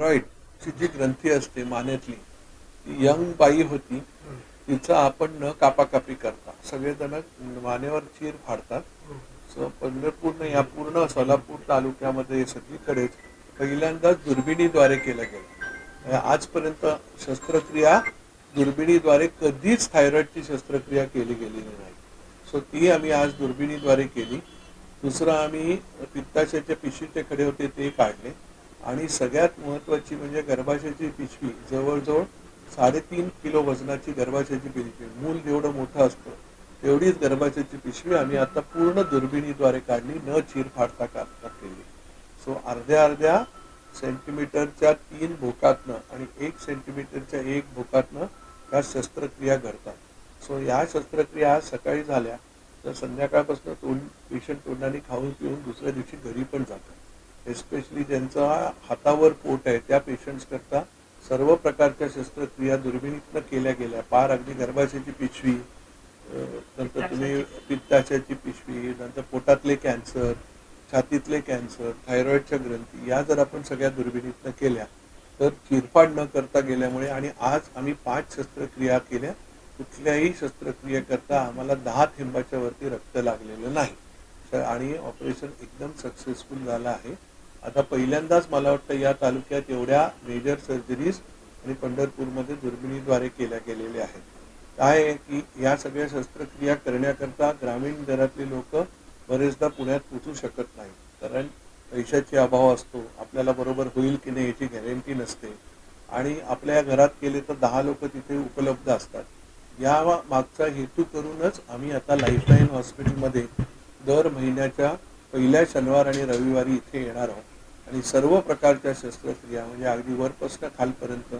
अँड्रॉइडची जी ग्रंथी असते मानेतली ती यंग बाई होती तिचं आपण न कापाकापी करता सगळेजण मानेवर चीर फाडतात. सो पंढरपूरनं या पूर्ण सोलापूर तालुक्यामध्ये सगळीकडेच पहिल्यांदाच दुर्बिणीद्वारे केलं गेलं. आजपर्यंत शस्त्रक्रिया दुर्बिणीद्वारे कधीच थायरॉइडची शस्त्रक्रिया केली गेलेली नाही. सो ती आम्ही आज दुर्बिणीद्वारे केली. दुसरं आम्ही पित्ताशयाचे पिशवीचे खडे होते ते काढले. आणि सगळ्यात महत्वाची म्हणजे गर्भाशयाची पिशवी जवळजवळ साडेतीन किलो वजनाची गर्भाशयाची पिशवी मूल जेवढं मोठं असतं तेवढीच गर्भाशयाची पिशवी आम्ही आता पूर्ण दुर्बिणीद्वारे काढली न चीर फाडता काढता केली सो अर्ध्या अर्ध्या सेंटीमीटरच्या तीन भोकातनं आणि एक सेंटीमीटरच्या एक भोकातनं या शस्त्रक्रिया घडतात. सो या शस्त्रक्रिया आज सकाळी झाल्या तर संध्याकाळपासून तोंड पेशंट तोंडाने खाऊन पिऊन दुसऱ्या दिवशी घरी पण जातात. एस्पेशली ज्यांचा हातावर पोट आहे त्या पेशंट्स करता सर्व प्रकारच्या शस्त्रक्रिया दुर्बिणीतनं केल्या गेल्या. पार अगदी गर्भाशयाची पिशवी नंतर तुम्ही पित्ताशयाची. पिशवी नंतर पोटातले कॅन्सर छातीतले कॅन्सर थायरॉइडच्या ग्रंथी या जर आपण सगळ्या दुर्बिणीतनं केल्या तर चिरफाड न करता गेल्यामुळे आणि आज आम्ही पाच शस्त्रक्रिया केल्या कुठल्याही शस्त्रक्रिये करता आम्हाला दहा थेंबाच्या वरती रक्त लागलेलं नाही. आणि ऑपरेशन एकदम सक्सेसफुल झालं आहे. आता पहिल्यांदाच मला वाटतं या तालुक्यात एवढ्या मेजर सर्जरीज आणि पंढरपूरमध्ये दुर्बिणीद्वारे केल्या गेलेल्या आहेत. काय आहे की या सगळ्या शस्त्रक्रिया करण्याकरता ग्रामीण घरातले लोक बरेचदा पुण्यात पोचू शकत नाही कारण पैशाची अभाव असतो आपल्याला बरोबर होईल की नाही याची गॅरंटी नसते. आणि आपल्या घरात केले तर दहा लोक तिथे उपलब्ध असतात. या मागचा हेतू करूनच आम्ही आता लाईफलाईन हॉस्पिटलमध्ये दर महिन्याच्या पहिल्या शनिवार आणि रविवारी इथे येणार आहोत. आणि सर्व प्रकारच्या शस्त्रक्रिया म्हणजे अगदी वरपासून खालपर्यंत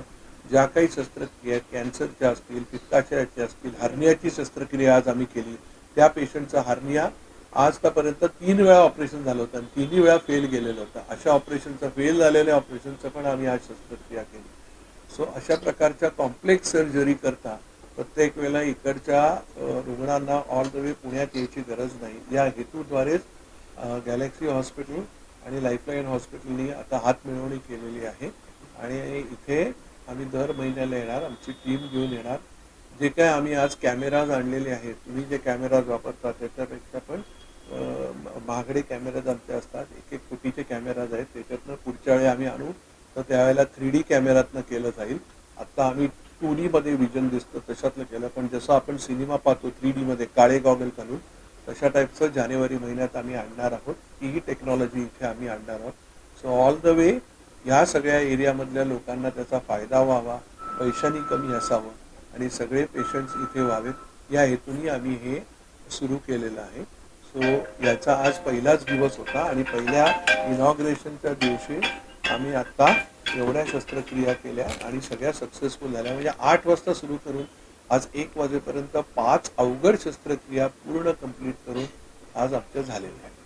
ज्या काही शस्त्रक्रिया कॅन्सरच्या असतील पित्ताशयाच्या असतील हार्नियाची शस्त्रक्रिया आज आम्ही केली. त्या पेशंटचा हार्निया आजपर्यंत तीन वेळा ऑपरेशन झालं होतं आणि तिन्ही वेळा फेल गेलेलं होतं. अशा ऑपरेशनचं फेल झालेल्या ऑपरेशनचं पण आम्ही आज शस्त्रक्रिया केली. सो अशा प्रकारच्या कॉम्प्लेक्स सर्जरी करता प्रत्येक वेळेला इकडच्या रुग्णांना ऑल द वे पुण्यात यायची गरज नाही. या हेतूद्वारेच गॅलेक्सी हॉस्पिटल आणि लाईफलाईन हॉस्पिटलनी आता हात मिळवणी केलेली आहे. आणि इथे आम्ही दर महिन्याला येणार आमची टीम घेऊन येणार. जे काय आम्ही आज कॅमेराज आणलेले आहेत तुम्ही जे कॅमेराज वापरता त्याच्यापेक्षा पण महागडे कॅमेराज आमचे असतात. एक एक कोटीचे कॅमेराज आहेत. त्याच्यातनं पुढच्या वेळी आम्ही आणू. तर त्यावेळेला थ्री डी कॅमेरातनं केलं जाईल. आता आम्ही टू मध्ये विजन दिसतं तशातलं केलं पण जसं आपण सिनेमा पाहतो थ्री डीमध्ये काळे गॉगल घालून तशा टाईपचं जानेवारी महिन्यात आम्ही आणणार आहोत. तीही टेक्नॉलॉजी इथे आम्ही आणणार आहोत. सो ऑल द वे या सगळ्या एरियामधल्या लोकांना त्याचा फायदा व्हावा पैशानी कमी असावं आणि सगळे पेशंट्स इथे व्हावेत. या हेतूने आम्ही हे सुरू केलेलं आहे. सो याचा आज पहिलाच दिवस होता आणि पहिल्या इनॉग्रेशनच्या दिवशी आम्ही आत्ता एवढ्या शस्त्रक्रिया केल्या आणि सगळ्या सक्सेसफुल झाल्या. म्हणजे आठ वाजता सुरू करून आज एक वाजेपर्यंत पाच अवघड शस्त्रक्रिया पूर्ण कंप्लीट करून आज आमच्या झालेल्या आहेत.